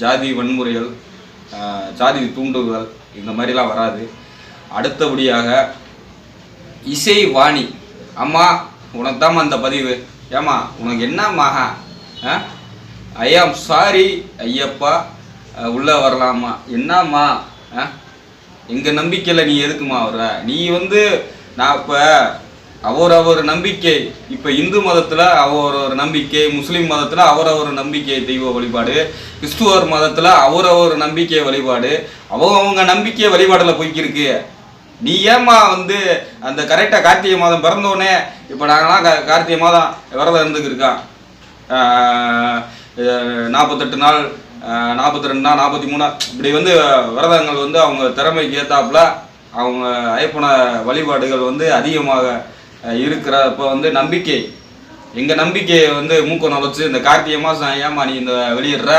ஜாதி வன்முறைகள் ஜாதி தூண்டுதல் இந்த மாதிரிலாம் வராது. அடுத்தபடியாக இசை வாணி. அம்மா உனக்கு தான் அந்த பதிவு. ஏம்மா உனக்கு என்னம்மா? ஐ ஆம் சாரி ஐயப்பா உள்ளே வரலாமா? என்னம்மா? எங்கள் நம்பிக்கையில் நீ எதுக்குமா வர்ற? நீ வந்து நான் இப்போ அவரவர் நம்பிக்கை இப்போ இந்து மதத்தில் அவர் ஒரு நம்பிக்கை முஸ்லீம் மதத்தில் அவர் அவர் நம்பிக்கை தெய்வ வழிபாடு கிறிஸ்துவர் மதத்தில் அவரவர் நம்பிக்கை வழிபாடு அவங்க நம்பிக்கை வழிபாடில் போய்க்கிருக்கு. நீ ஏம்மா வந்து அந்த கரெக்டாக கார்த்திகை மாதம் பிறந்தோடனே இப்போ நாங்களாம் கா கார்த்திகை மாதம் விரதம் இருந்துக்கு நாற்பத்தெட்டு நாள் நாற்பத்தி ரெண்டு நாள் நாற்பத்தி மூணா இப்படி வந்து விரதங்கள் வந்து அவங்க திறமைக்கு ஏற்றாப்புல அவங்க ஐப்பன வழிபாடுகள் வந்து அதிகமாக இருக்கிற இப்போ வந்து நம்பிக்கை. எங்கள் நம்பிக்கையை வந்து மூக்க நுழைச்சி இந்த கார்த்திகை மாதம் ஏம்மா நீ இந்த வெளியிடுற?